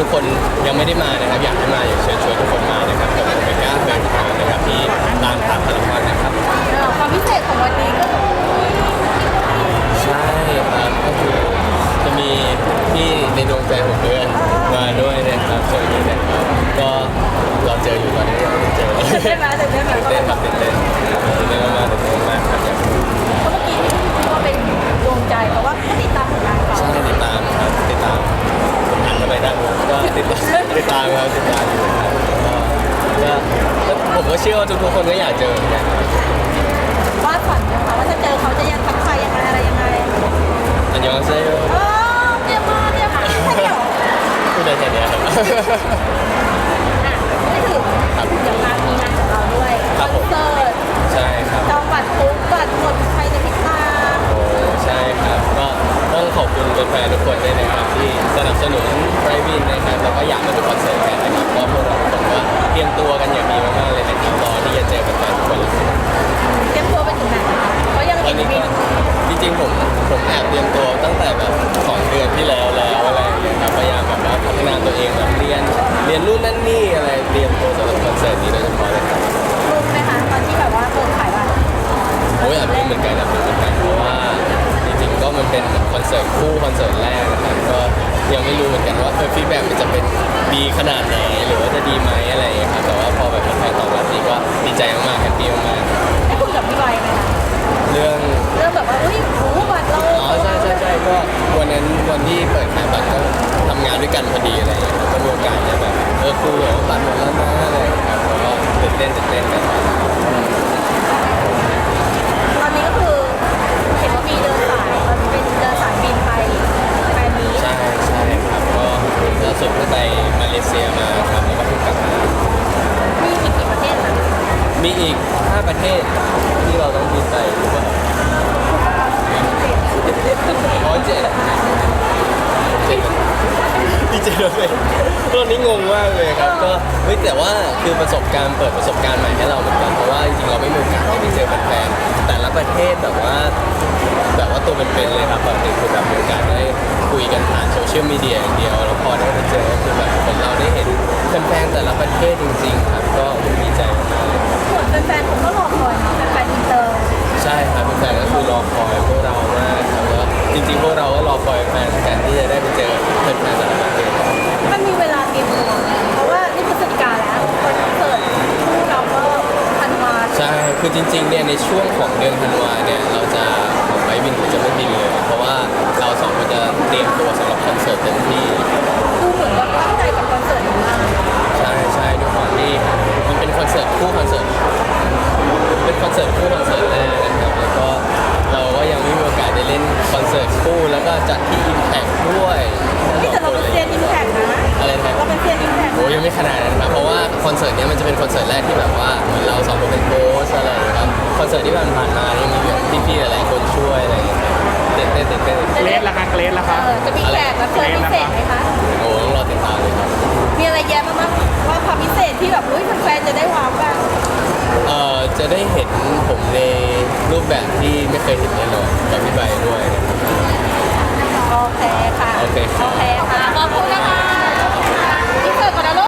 ทุกคนยังไม่ได้มานะครั ก็เชื่อว่าทุกๆคนก็อยากเจอเหมือนกันวาดฝันนะคะว่าถ้าเจอเขาจะยังทักทายยังไงอะไรยังไงอันยองเซโยเออเตรียมมาเตรียมมาแค่เดียว พูดได้แค่เนี้ยครับ ริงๆผมผมแอบเตรียมตัวตั้งแต่แบบสองเดือนที่แล้วแล้วอะไรอย่างเงี้ยครับพยายามแบบว่าพัฒนาตัวเองแบบเรียนเรียนนู่นนั่นนี่อะไรเตรียมตัวสำหรับคอนเสิร์ตนี้โดยเฉพาะเลยครับรู้ไหมคะตอนที่แบบว่าเปิดขายบัตรโอ้ยแอบรู้เหมือนกันแอบรู้เหมือนกันเพราะว่าจริงๆก็มันเป็นคอนเสิร์ตคู่คอนเสิร์ตแรกนะครับก็ยังไม่รู้เหมือนกันว่าเออฟีดแบ็กมันจะเป็นดีขนาดไหนหรือว่าจะดี อีก 5 ประเทศที่เราต้องบินไปหรือว่าอ๋อเจ็ดเจ็ดดีเจเลยตอนนี้งงมากเลยครับ ก็เฮ้ยแต่ว่าคือประสบการณ์เปิดประสบการณ์ใหม่ให้เราเหมือนกันเพราะว่าจริงๆเราไม่มีโอกาสได้ไปเจอแฟนๆแต่ละประเทศแบบว่าแบบว่าตัวเป็นๆเลยครับปกติคือแบบมีโอกาสได้คุยกันผ่านโซเชียลมีเดียอย่างเดียวแล้วพอได้ไปเจอคือแบบเหมือนเราได้เห็นแฟนๆแต่ละประเทศจริง ๆ ครับก็ดี ฟนๆผมก็รอคอยเนาะแฟนๆอินเตอร์ใช่ครับแฟนๆก็คือรอคอยพวกเรามากครับแล้วจริงๆพวกเราก็รอคอยแฟนกันที่จะได้ไปเจอแฟนๆแต่ละประเทศ มันมีเวลาเตรียมตัวไหมเพราะว่านี่พฤศจิกาแล้วคอนเสิร์ตคู่เราก็ธันวา ใช่ คือจริงๆ เนี่ยในช่วงของเดือนธันวาเนี่ยเราจะ ครับเพราะว่าคอนเสิร์ตเนี้ยมันจะเป็นคอนเสิร์ตแรกที่แบบว่าเหมือนเราสองคนเป็นโค้ชอะไรอย่างเงี้ยครับคอนเสิร์ตที่ผ่านๆมาเนี่ยมีแบบพี่ๆหลายๆคนช่วยอะไรอย่างเงี้ยครับเต้นเต้นเต้นเต้นเกรดละคะเกรดละเอคะอจะมีแขกรับเชิญพิเศษไหมคะ โอ้ต้องรอติดตามเลยครับมีอะไรแย้มมากๆว่าความพิเศษที่แบบอุ้ยแฟนๆจะได้ว้าวกันเอ่อจะได้เห็นผมในรูปแบบที่ไม่เคยเห็นแน่นอนกับพี่ใบด้วยนะครับโอเคค่ะ โอเคครับ โอเคค่ะขอบคุณนะคะ